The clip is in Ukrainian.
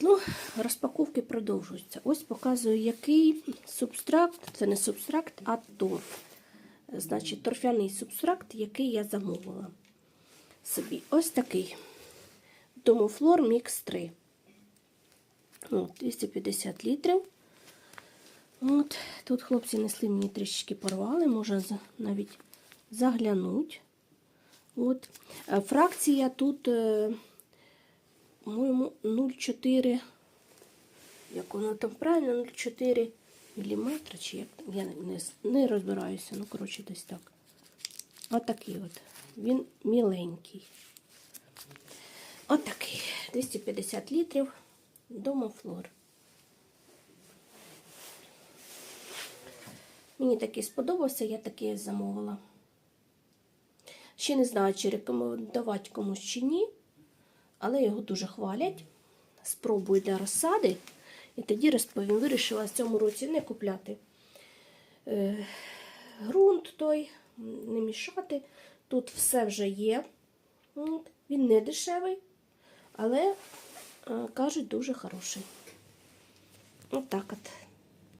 ну, розпаковки продовжуються. Ось показую, який субстракт, це не субстракт, а торф. Значить, торфяний субстракт, який я замовила собі. Ось такий. Домофлор Мікс 3. От, 250 літрів. От, тут хлопці несли мені трішечки порвали, можна навіть заглянуть. От. Е, Фракція тут, е, по-моєму, 0,4. Як воно там правильно, 0,4 міліметра, чи як я не, не розбираюся, ну, коротше, десь так. Отакий от. Він міленький. Отакий. 250 літрів. Домофлор. Мені такий сподобався, я такий замовила. Ще не знаю, чи рекомендувати комусь чи ні, але його дуже хвалять. Спробую для розсади. І тоді розповім, вирішила в цьому році не купляти е, ґрунт той, не мішати. Тут все вже є. Він не дешевий, але, е, кажуть, дуже хороший. Отак от.